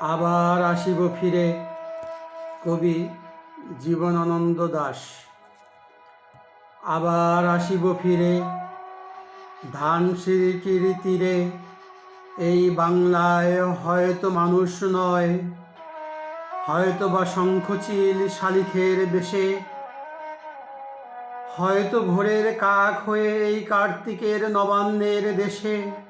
আবার আসিব ফিরে। কবি জীবনানন্দ দাস। আবার আসিব ফিরে। ধান সিঁড়িটির তীরে। এই বাংলায় হয়তো মানুষ নয়। হয়তো বা শঙ্খচিল শালিখের বেশে। হয়তো ভোরের কাক হয়ে এই কার্তিকের নবান্নের দেশে।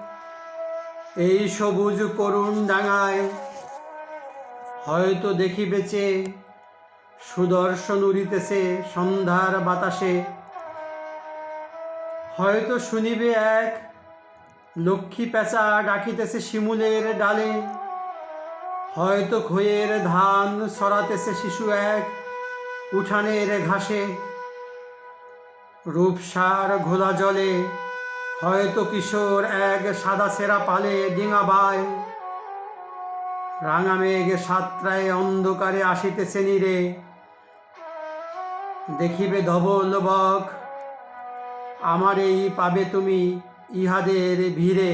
এই সবুজ করুণ ডাঙায় হয়তো দেখি বেচে সুদর্শন উড়িতেছে সন্ধ্যার বাতাসে। হয়তো শুনিবে এক লক্ষ্মী পেঁচা ডাকিতেছে শিমুলের ডালে। হয়তো খয়ের ধান সরাতেছে শিশু এক উঠানের ঘাসে। রূপসার ঘোলা জলে হয়তো কিশোর এক সাদা সেরা পালে ডিঙা বায় রাঙা মেঘ সাতটায় অন্ধকারে আসিতেছে নিরে দেখিবে ধবল বক আমার এই পাবে তুমি ইহাদের ভিড়ে।